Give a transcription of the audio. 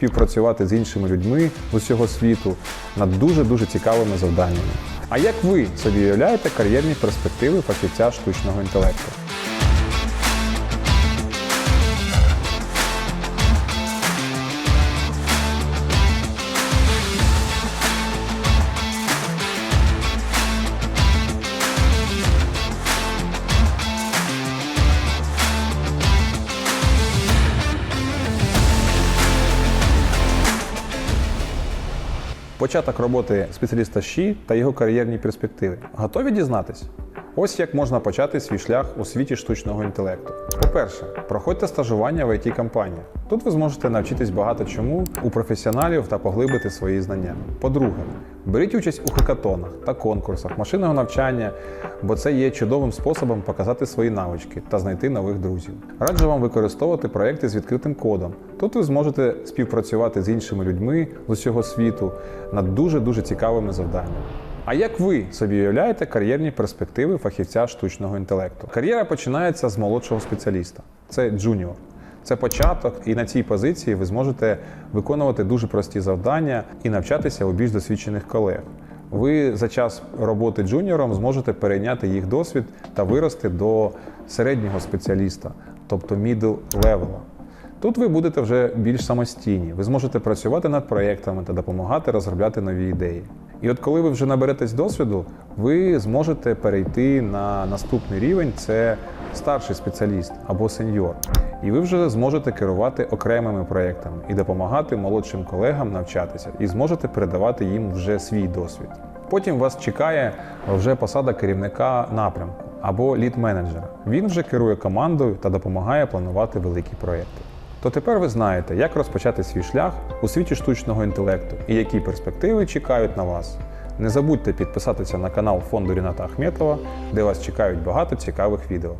співпрацювати з іншими людьми з усього світу над дуже-дуже цікавими завданнями. А як ви собі уявляєте кар'єрні перспективи фахівця штучного інтелекту? Початок роботи спеціаліста ЩІ та його кар'єрні перспективи. Готові дізнатись? Ось як можна почати свій шлях у світі штучного інтелекту. По-перше, проходьте стажування в it компанії Тут ви зможете навчитись багато чому у професіоналів та поглибити свої знання. По-друге, беріть участь у хакатонах та конкурсах машинного навчання, бо це є чудовим способом показати свої навички та знайти нових друзів. Раджу вам використовувати проекти з відкритим кодом. Тут ви зможете співпрацювати з іншими людьми з усього світу над дуже-дуже цікавими завданнями. А як ви собі уявляєте кар'єрні перспективи фахівця штучного інтелекту? Кар'єра починається з молодшого спеціаліста. Це джуніор. Це початок, і на цій позиції ви зможете виконувати дуже прості завдання і навчатися у більш досвідчених колег. Ви за час роботи джуніором зможете перейняти їх досвід та вирости до середнього спеціаліста, тобто middle level. Тут ви будете вже більш самостійні. Ви зможете працювати над проєктами та допомагати розробляти нові ідеї. І от коли ви вже наберетесь досвіду, ви зможете перейти на наступний рівень це старший спеціаліст або сеньор. І ви вже зможете керувати окремими проєктами і допомагати молодшим колегам навчатися, і зможете передавати їм вже свій досвід. Потім вас чекає вже посада керівника напрямку або лід-менеджера. Він вже керує командою та допомагає планувати великі проєкти. То тепер ви знаєте, як розпочати свій шлях у світі штучного інтелекту і які перспективи чекають на вас. Не забудьте підписатися на канал фонду Ріната Ахметова, де вас чекають багато цікавих відео.